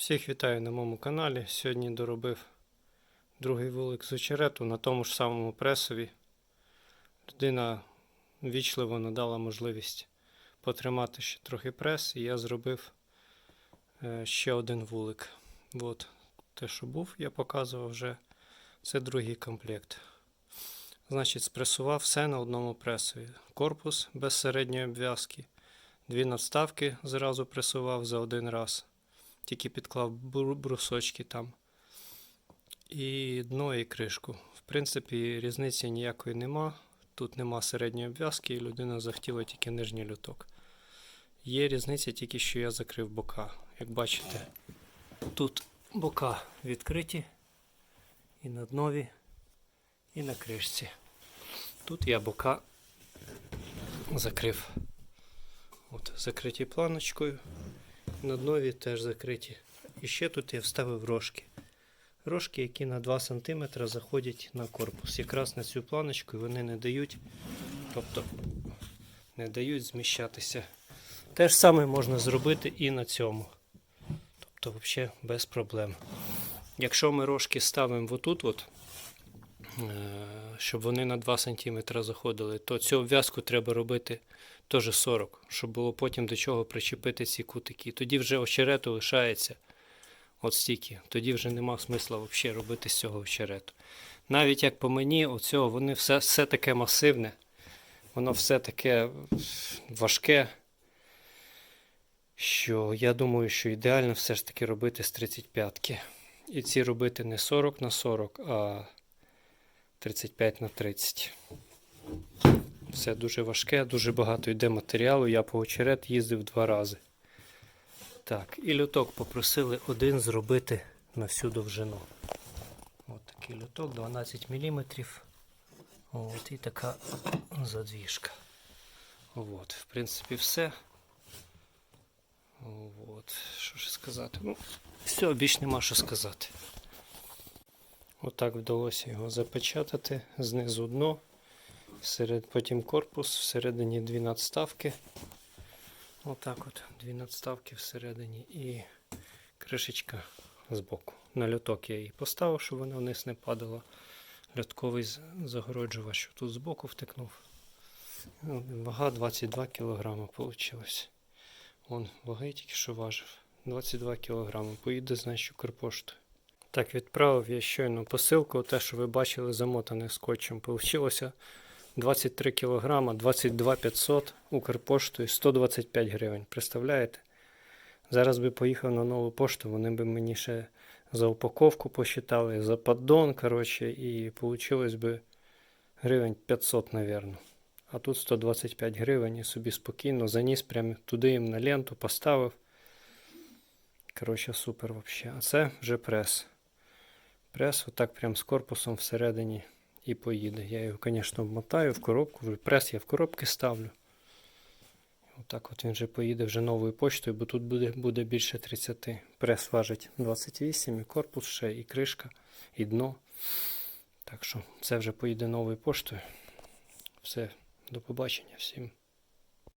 Всіх вітаю на моєму каналі. Сьогодні доробив другий вулик з очерету на тому ж самому пресові. Людина вічливо надала можливість потримати ще трохи прес, і я зробив е, ще один вулик. От те, що був, я показував вже. Це другий комплект. Значить, спресував все на одному пресові. Корпус без середньої обв'язки. Дві надставки зразу пресував за один раз тільки підклав брусочки там. І дно, і кришку. В принципі, різниці ніякої нема. Тут нема середньої обв'язки, і людина захотіла тільки нижній люток. Є різниця тільки, що я закрив бока. Як бачите, тут бока відкриті і на днові, і на кришці. Тут я бока закрив. От, закриті планочкою. На днові теж закриті. І ще тут я вставив рожки. Рожки, які на 2 см заходять на корпус. Якраз на цю планочку вони не дають, тобто не дають зміщатися. Те ж саме можна зробити і на цьому. Тобто, взагалі без проблем. Якщо ми рожки ставимо отут, от, щоб вони на 2 см заходили, то цю обв'язку треба робити теж 40, щоб було потім до чого причепити ці кутики. Тоді вже очерету лишається от стільки. Тоді вже нема смисла взагалі робити з цього очерету. Навіть як по мені, оцього, вони все, все таке масивне, воно все таке важке. Що я думаю, що ідеально все ж таки робити з 35-ки. І ці робити не 40 на 40, а 35 на 30. Все дуже важке, дуже багато йде матеріалу. Я по очерет їздив два рази. Так, і люток попросили один зробити на всю довжину. От такий люток, 12 мм. От, і така задвіжка. От, в принципі, все. От, що ж сказати? Ну, все, більш нема що сказати. Отак вдалося його запечатати, знизу дно. Всеред, потім корпус, всередині дві надставки. Отак от, дві надставки всередині і кришечка збоку. На льоток я її поставив, щоб вона вниз не падала. Льотковий загороджувач що тут збоку втикнув. Ну, Вага 22 кг вийшло. Вон, ваги тільки що важив. 22 кг. Поїде, значить, Укрпоштою. Так, відправив я щойно посилку, те, що ви бачили, замотане скотчем. Получилося 23 кг, 22 500 Укрпоштою, 125 гривень. Представляєте? Зараз би поїхав на нову пошту, вони б мені ще за упаковку посчитали, за поддон, коротше, і вийшло би гривень 500, напевно. А тут 125 гривень і собі спокійно заніс прямо туди їм на ленту, поставив. Коротше, супер взагалі. А це вже прес. Прес отак прям з корпусом всередині і поїде. Я його, звісно, вмотаю в коробку, прес я в коробки ставлю. Отак от він вже поїде вже новою почтою, бо тут буде, буде більше 30. Прес важить 28, і корпус ще, і кришка, і дно. Так що це вже поїде новою поштою. Все, до побачення всім.